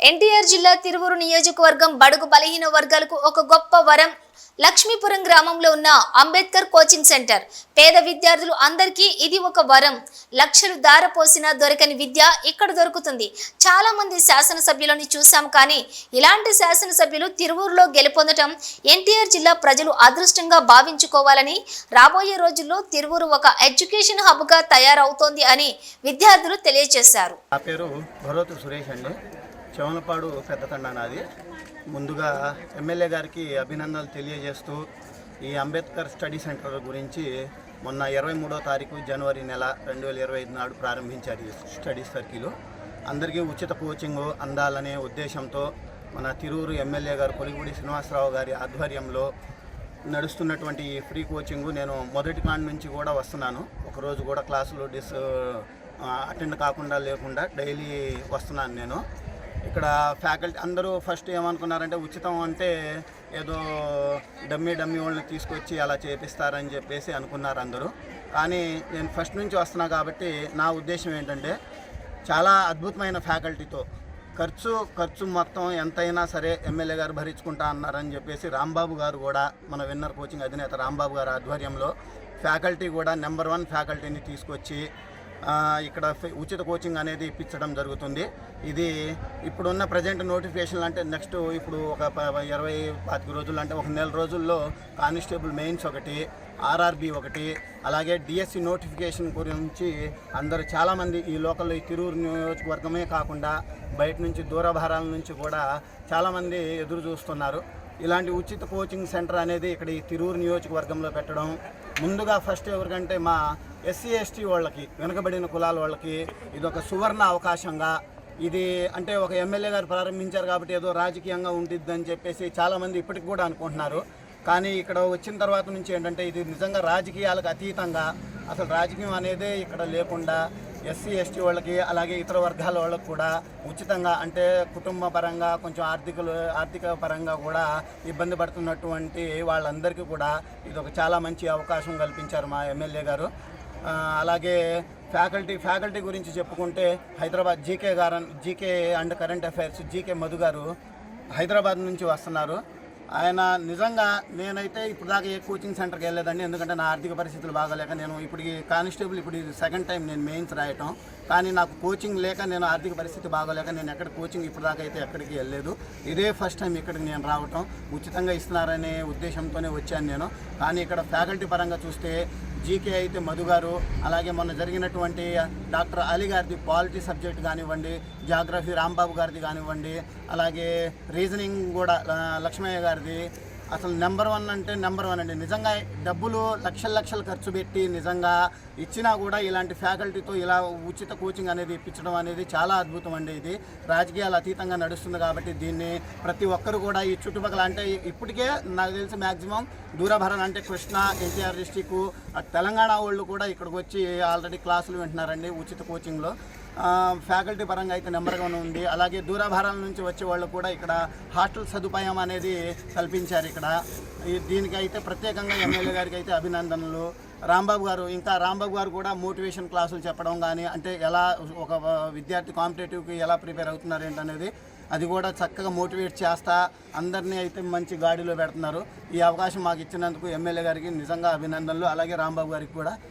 ఎన్టీఆర్ జిల్లా తిరువురు నియోజకవర్గం బడుగు బలహీన వర్గాలకు ఒక గొప్ప వరం. లక్ష్మీపురం గ్రామంలో ఉన్న అంబేద్కర్ కోచింగ్ సెంటర్. పేద విద్యార్థులు అందరికీ ఇది ఒక వరం. లక్షలు దారపోసినా దొరకని విద్య ఇక్కడ దొరుకుతుంది. చాలా మంది శాసనసభ్యులను చూసాం కానీ ఇలాంటి శాసనసభ్యులు తిరువూరులో గెలుపొందటం ఎన్టీఆర్ జిల్లా ప్రజలు అదృష్టంగా భావించుకోవాలని రాబోయే రోజుల్లో తిరువూరు ఒక ఎడ్యుకేషన్ హబ్గా తయారవుతోంది అని విద్యార్థులు తెలియజేశారు. నా పేరు సురేష్ అండి. చెవనపాడు పెద్ద నాది ముందుగా ఎమ్మెల్యే గారికి అభినందనలు తెలియజేస్తూ ఈ అంబేద్కర్ స్టడీ సెంటర్ గురించి మొన్న ఇరవై మూడో తారీఖు జనవరి నెల రెండు వేల ఇరవై ఐదు నాడు ప్రారంభించారు ఈ స్టడీ సర్కిల్. అందరికీ ఉచిత కోచింగ్ అందాలనే ఉద్దేశంతో మన తిరూరు ఎమ్మెల్యే గారు కొలిగుడి శ్రీనివాసరావు గారి ఆధ్వర్యంలో నడుస్తున్నటువంటి ఈ ఫ్రీ కోచింగ్ నేను మొదటి కాడి నుంచి కూడా వస్తున్నాను. ఒకరోజు కూడా క్లాసులు డిస్ అటెండ్ కాకుండా లేకుండా డైలీ వస్తున్నాను నేను. ఇక్కడ ఫ్యాకల్టీ అందరూ ఫస్ట్ ఏమనుకున్నారంటే ఉచితం అంటే ఏదో డమ్మీ డమ్మీ వాళ్ళని తీసుకొచ్చి అలా చేపిస్తారని చెప్పేసి అనుకున్నారు అందరూ. కానీ నేను ఫస్ట్ నుంచి వస్తున్నా కాబట్టి నా ఉద్దేశం ఏంటంటే చాలా అద్భుతమైన ఫ్యాకల్టీతో ఖర్చు ఖర్చు మొత్తం ఎంతైనా సరే ఎమ్మెల్యే గారు భరించుకుంటా అన్నారని చెప్పేసి రాంబాబు గారు కూడా మన విన్నర్ కోచింగ్ అధినేత రాంబాబు గారి ఆధ్వర్యంలో ఫ్యాకల్టీ కూడా నెంబర్ వన్ ఫ్యాకల్టీని తీసుకొచ్చి ఇక్కడ ఉచిత కోచింగ్ అనేది ఇప్పించడం జరుగుతుంది. ఇది ఇప్పుడున్న ప్రజెంట్ నోటిఫికేషన్లు అంటే నెక్స్ట్ ఇప్పుడు ఒక ప- ఇరవై పాతిక రోజులు అంటే ఒక నెల రోజుల్లో కానిస్టేబుల్ మెయిన్స్ ఒకటి ఆర్ఆర్బి ఒకటి అలాగే డిఎస్సి నోటిఫికేషన్ గురించి అందరూ చాలామంది ఈ లోకల్ ఈ తిరూరు నియోజకవర్గమే కాకుండా బయట నుంచి దూరభారాల నుంచి కూడా చాలామంది ఎదురు చూస్తున్నారు. ఇలాంటి ఉచిత కోచింగ్ సెంటర్ అనేది ఇక్కడ ఈ తిరూరు నియోజకవర్గంలో పెట్టడం. ముందుగా ఫస్ట్ ఎవరికంటే మా ఎస్సీ ఎస్టీ వాళ్ళకి వెనుకబడిన కులాల వాళ్ళకి ఇది ఒక సువర్ణ అవకాశంగా ఇది అంటే ఒక ఎమ్మెల్యే గారు ప్రారంభించారు కాబట్టి ఏదో రాజకీయంగా ఉంటుందని చెప్పేసి చాలామంది ఇప్పటికి కూడా అనుకుంటున్నారు. కానీ ఇక్కడ వచ్చిన తర్వాత నుంచి ఏంటంటే ఇది నిజంగా రాజకీయాలకు అతీతంగా అసలు రాజకీయం అనేదే ఇక్కడ లేకుండా ఎస్సీ ఎస్టీ వాళ్ళకి అలాగే ఇతర వర్గాల వాళ్ళకి కూడా ఉచితంగా అంటే కుటుంబ పరంగా కొంచెం ఆర్థిక ఆర్థిక పరంగా కూడా ఇబ్బంది పడుతున్నటువంటి వాళ్ళందరికీ కూడా ఇది ఒక చాలా మంచి అవకాశం కల్పించారు మా ఎమ్మెల్యే గారు. అలాగే ఫ్యాకల్టీ ఫ్యాకల్టీ గురించి చెప్పుకుంటే హైదరాబాద్ జీకే గారు GK and current affairs GK Madhu గారు హైదరాబాద్ నుంచి వస్తున్నారు. ఆయన నిజంగా నేనైతే ఇప్పుడు దాకా ఏ కోచింగ్ సెంటర్కి వెళ్ళలేదండి. ఎందుకంటే నా ఆర్థిక పరిస్థితులు బాగాలేక నేను ఇప్పటికి కానిస్టేబుల్ ఇప్పుడు సెకండ్ టైం నేను మెయిన్స్ రాయటం. కానీ నాకు కోచింగ్ లేక నేను ఆర్థిక పరిస్థితి బాగోలేక నేను ఎక్కడ కోచింగ్ ఇప్పుడు దాకా అయితే ఎక్కడికి వెళ్ళలేదు. ఇదే ఫస్ట్ టైం ఇక్కడికి నేను రావటం. ఉచితంగా ఇస్తున్నారనే ఉద్దేశంతోనే వచ్చాను నేను. కానీ ఇక్కడ ఫ్యాకల్టీ పరంగా చూస్తే జీకే అయితే మధు గారు అలాగే మొన్న జరిగినటువంటి డాక్టర్ అలీ గారిది పాలిటీ సబ్జెక్ట్ కానివ్వండి జాగ్రఫీ రాంబాబు గారిది కానివ్వండి అలాగే రీజనింగ్ కూడా లక్ష్మయ్య గారిది అసలు నెంబర్ వన్ అంటే నెంబర్ వన్ అండి. నిజంగా డబ్బులు లక్షల లక్షలు ఖర్చు పెట్టి నిజంగా ఇచ్చినా కూడా ఇలాంటి ఫ్యాకల్టీతో ఇలా ఉచిత కోచింగ్ అనేది ఇప్పించడం అనేది చాలా అద్భుతం అండి ఇది. రాజకీయాలు అతీతంగా నడుస్తుంది కాబట్టి దీన్ని ప్రతి ఒక్కరు కూడా ఈ చుట్టుపక్కల అంటే ఇప్పటికే నాకు తెలిసి మ్యాక్సిమం దూరభరణ అంటే కృష్ణ ఎన్టీఆర్ డిస్టిక్ తెలంగాణ వాళ్ళు కూడా ఇక్కడికి వచ్చి ఆల్రెడీ క్లాసులు వింటున్నారండి ఉచిత కోచింగ్లో. ఫ్యాకల్టీ పరంగా అయితే నెంబర్గానే ఉంది. అలాగే దూరభారాల నుంచి వచ్చే వాళ్ళు కూడా ఇక్కడ హాస్టల్ సదుపాయం అనేది కల్పించారు ఇక్కడ. దీనికి అయితే ప్రత్యేకంగా ఎమ్మెల్యే గారికి అయితే అభినందనలు. రాంబాబు గారు ఇంకా రాంబాబు గారు కూడా మోటివేషన్ క్లాసులు చెప్పడం కానీ అంటే ఎలా ఒక విద్యార్థి కాంపిటేటివ్కి ఎలా ప్రిపేర్ అవుతున్నారు ఏంటనేది అది కూడా చక్కగా మోటివేట్ చేస్తా అందరినీ అయితే మంచి గాడిలో పెడుతున్నారు. ఈ అవకాశం మాకు ఇచ్చినందుకు ఎమ్మెల్యే గారికి నిజంగా అభినందనలు. అలాగే రాంబాబు గారికి కూడా